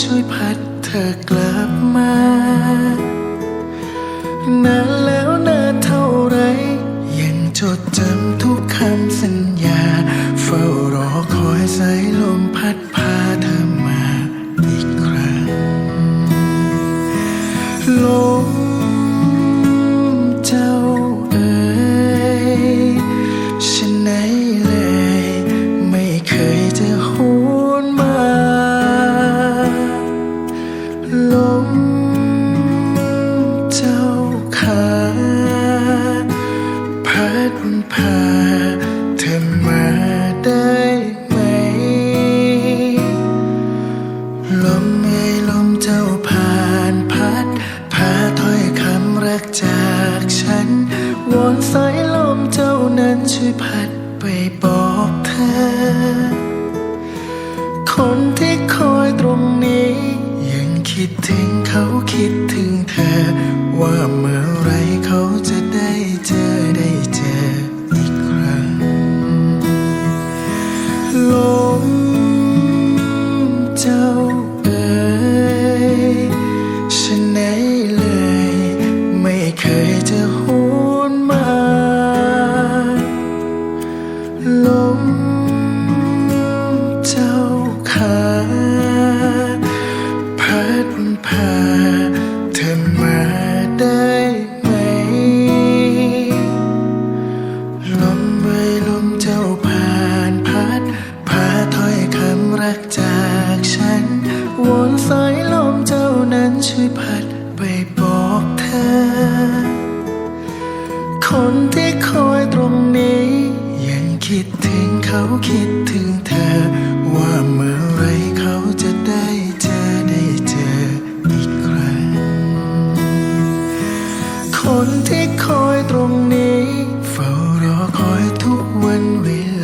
ช่วยพัดเธอกลับมานานแล้วนานเท่าไร ยังจดจำทุกคำสัญญา เฝ้ารอคอยสายลมพัดพาเธอมาอีกครั้งล จ้าขาพัดพาเธอมาได้ไหม ลมเอ่ยลมเจ้าผ่านพัด พาถ้อยคำรักจากฉัน วอนสายลมเจ้านั้นช่วยพัดไปบอกเธอ คนที่คอยตรงนี้ ยังคิดถึงเขาคิดถึงเธอ ว่าเมื่อไรเขาจะ วนสายลมเจ้านั้นช่วยพัดไปบอกเธอ คนที่คอยตรงนี้ ยังคิดถึงเขาคิดถึงเธอ ว่าเมื่อไรเขาจะได้เจอได้เจออีกครั้ง คนที่คอยตรงนี้ เฝ้ารอคอยทุกวันเวลา